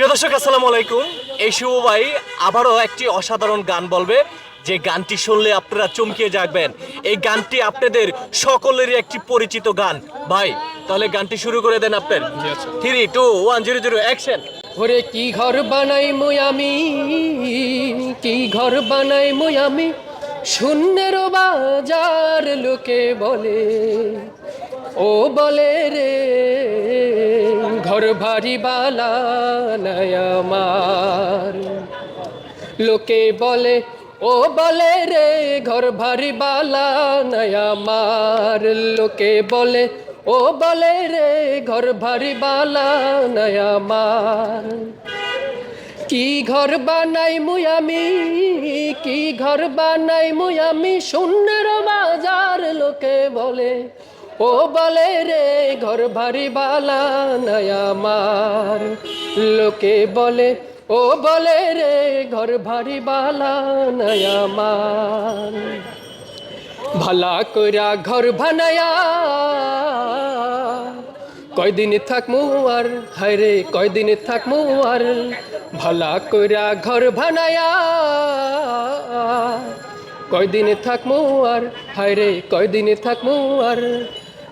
প্রিয় দর্শক আসসালামু আলাইকুম। এই শুভ ভাই আবারও একটি অসাধারণ গান বলবে। যে গানটি শুনলে আপনারা চমকিয়ে যাবেন এই গানটি আপনাদের সকলেরই একটি পরিচিত গান। ভাই তাহলে গানটি শুরু করে দেন আপনার। Three two one zero zero action ওরে কি ঘর বানাই মুই আমি? কি ঘর বানাই মুই আমি? শূন্যের বাজার লোকে বলে। ও বলে রে ঘর ভারী বালা লোকে বলে, ও বলে রে, ঘর ভারী বালা লোকে বলে, ও বলে রে, ঘর ভারী বালা কি ঘর বানাই মুই আমি, কি ঘর বানাই মুই আমি, শূন্যের বাজার, লোকে বলে ও বলে রে ঘর ভারী বালা নাই আমার। লোকে বলে, ও বলে রে ঘর ভারী বালা নাই আমার। ভালা কইরা ঘর ভানায়া কয়দিন থাকমু আর? হায়রে কয়দিন থাকমু আর? ভালা কইরা ঘর ভানায়া কয়দিন থাকমু আর? হায়রে কয়দিন থাকমু আর?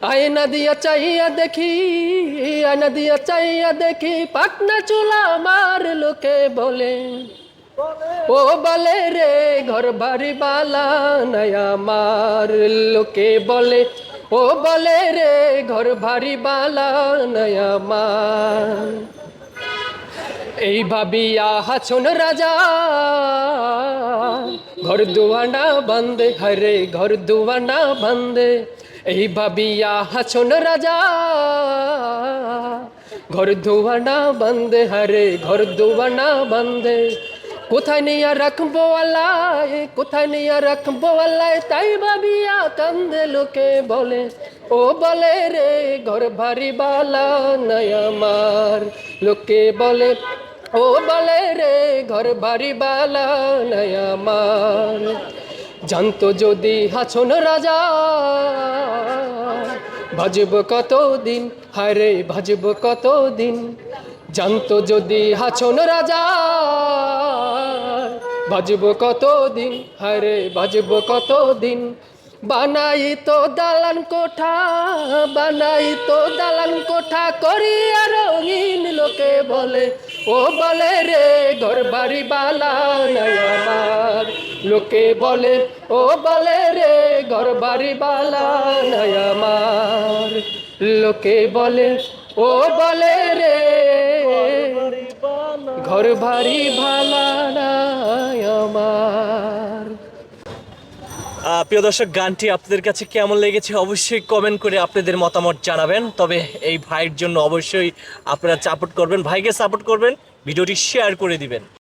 আয়না দিয়া চাইয়া দেখি, আয়না দিয়া চাইয়া দেখি পাটনা চুলা আমার লোকে বলে। ও বলে রে, ঘর বাড়ি বালা নাই আমার লোকে বলে। ও বলে রে, ঘর ভারী বালা নাই আমার। এই ভাবিয়া হাছন রাজা, ঘর দুয়ানা বন্দে হরে ঘর দুয়ানা বন্দে। এই ভাবিয়া হাছন রাজা, ঘর দুয়ানা বন্দে, হরে ঘর দুয়ানা বন্দে। কোথায় নিয়ে রাখব আল্লাহ, কোথায় নিয়ে রাখব আল্লাহ, তাই ভাবিয়া কান্দে লোকে বলে, ও বলে রে, ঘর ভারী বালা নাই আমার। লোকে বলে, ও বলে রে, ঘর বাড়ি বালা নাই আমার। জানতো যদি হাছন রাজা, ভাজব কত দিন হারে ভাজব কত দিন জানতো যদি হাছন রাজা, ভাজব কত দিন হারে ভাজব কত দিন বানাই তো দালান কোঠা বানাই তো দালান কোঠা করি আর রঙিন লোকে বলে, ও বলে রে ঘর বাড়ি বালা আমার লোকে বলে, ও বলে রে ঘর বাড়ি বালা আমার। লোকে বলে, ও বলে রে ঘর ভারী ভালা আমার। প্রিয় দর্শক, গানটি আপনাদের কাছে কেমন লেগেছে অবশ্যই কমেন্ট করে আপনাদের মতামত জানাবেন। তবে এই ভাইয়ের জন্য অবশ্যই আপনারা সাপোর্ট করবেন, ভাইকে সাপোর্ট করবেন, ভিডিওটি শেয়ার করে দিবেন।